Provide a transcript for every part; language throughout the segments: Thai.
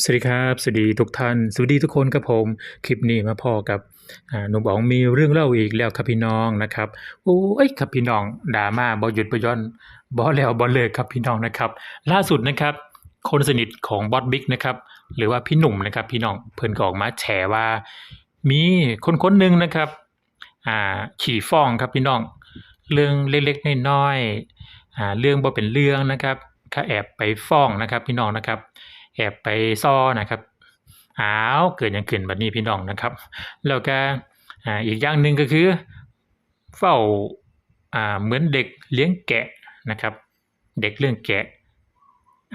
สวัสดีครับ สวัสดีทุกท่าน สวัสดีทุกคนครับผม คลิปนี้มาพอกับหนุ่มอ๋องมีเรื่องเล่าอีกแล้วครับพี่น้องนะครับ โอ้ยครับพี่น้องดราม่าบ่หยุดบ่หย่อนบ่แล้วบ่เลิกครับพี่น้องนะครับ ล่าสุดนะครับ คนสนิทของบอสบิ๊กนะครับ หรือว่าพี่หนุ่มนะครับ พี่น้องเพิ่นก็ออกมาแฉว่า มีคนคนหนึ่งนะครับ อ่าขี่ฟ้องครับพี่น้อง เรื่องเล็กๆน้อยๆอ่าเรื่องบ่เป็นเรื่องนะครับก็แอบไปฟ้องนะครับ พี่น้องนะครับ แอบไปซ่อนะครับอ้าวเกิดยังขึ้นแบัดนี้พี่น้องนะครับ แล้วก็อ่าอีกอย่างหนึ่งก็คือ เฝ้าอ่าเหมือนเด็กเลี้ยงแกะนะครับ เด็กเรื่องแกะ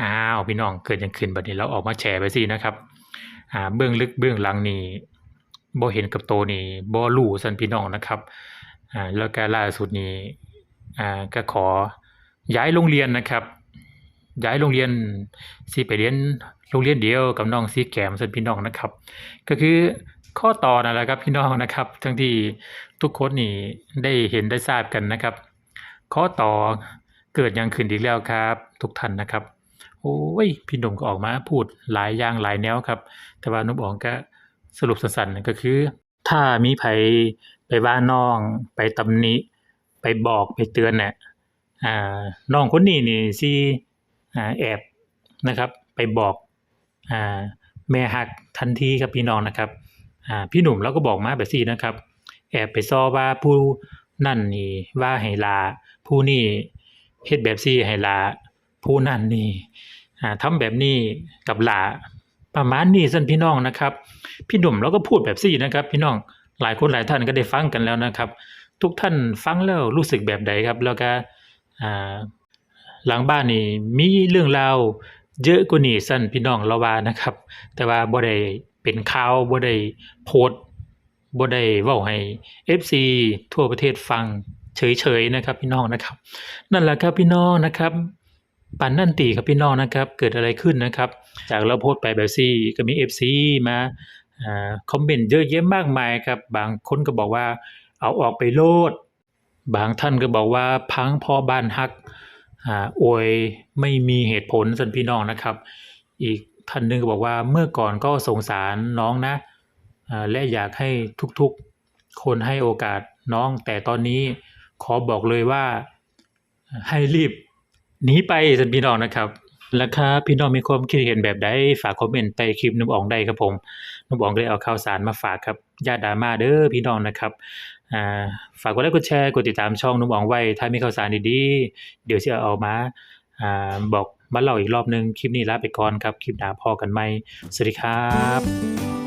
อ้าวพี่น้องเกิดยังขึ้นแบัดนี้เราออกมาแฉไปสินะครับอ่าเบื้องลึกเบื้องหลังนี่บ่เห็นกับโตนี่บ่รู้ซั่นพี่น้องนะครับอ่าแล้วก็ล่าสุดนี้อ่าก็ขอย้ายโรงเรียนนะครับ ย้ายโรงเรียนสิไปเรียนโรงเรียนเดียวกับน้องซีแกมซั่นพี่น้องนะครับ ก็คือข้อต่อนั่นแหละครับพี่น้องนะครับ ทั้งที่ทุกคนนี่ได้เห็นได้ทราบกันนะครับ ข้อต่อเกิดยังขึ้นอีกแล้วครับ ทุกท่านนะครับโอ้ยพี่หนุ่มก็ออกมาพูดหลายอย่างหลายแนวครับ แต่ว่านุ่มอ๋องก็สรุปสั้นๆก็คือ ถ้ามีไผไปว่าน้อง ไปตำหนิไปบอกไปเตือนเนี่ยอ่าน้องคนนี้นี่สิ แอบนะครับไปบอกอแม่ฮักทันทีครับพี่น้องนะครับพี่หนุ่มเราก็บอกมาแบบนี้นะครับ แอบไปซ้อว่าผู้นั่นนี่ว่าให้ลา ผู้นี่เฮ็ดแบบซี่ให้ลา ผู้นั่นนี่อ่าทำแบบนี้กับหลาประมาณนี้ซั่นพี่น้องนะครับ พี่หนุ่มเราก็พูดแบบซี่นะครับ พี่น้องหลายคนหลายท่านก็ได้ฟังกันแล้วนะครับ ทุกท่านฟังแล้วรู้สึกแบบใดครับ แล้วก็ หลังบ้านนี่มีเรื่องราวเยอะกว่านี้ซั่นพี่น้องเราว่านะครับ แต่ว่าบ่ได้เป็นข่าวบ่ได้โพสต์บ่ได้เว้าให้ FC ทั่วประเทศฟังเฉยๆนะครับ พี่น้องนะครับ นั่นแหละครับพี่น้องนะครับปานนั่นติครับพี่น้องนะครับ เกิดอะไรขึ้นนะครับ จากเราโพสต์ไปแบบซี่ก็มี FC มาอ่าคอมเมนต์เยอะแยะมากมายครับ บางคนก็บอกว่าเอาออกไปโลด บางท่านก็บอกว่าพังพอบ้านฮัก อวยไม่มีเหตุผลสันพี่น้องนะครับ อีกท่านหนึ่งก็บอกว่าเมื่อก่อนก็สงสารน้องนะและอยากให้ทุกๆคนให้โอกาสน้อง แต่ตอนนี้ขอบอกเลยว่าให้รีบหนีไปสันพี่น้องนะครับ แล้วครับพี่น้องมีความคิดเห็นแบบใดฝากคอมเมนต์ใต้คลิปนุ่มอ่องได้ครับผมนุ่มอ่องเลยเอาข่าวสารมาฝากครับญาติดราม่าเด้อพี่น้องนะครับอ่าฝากกดไลค์กดแชร์กดติดตามช่องนุ่มอ่องไว้ ถ้ามีข่าวสารดีๆเดี๋ยวจะเอามาอ่าบอกมาเล่าอีกรอบหนึงคลิปนี้ลาไปก่อนครับ คลิปหน้าพอกันไหมสวัสดีครับ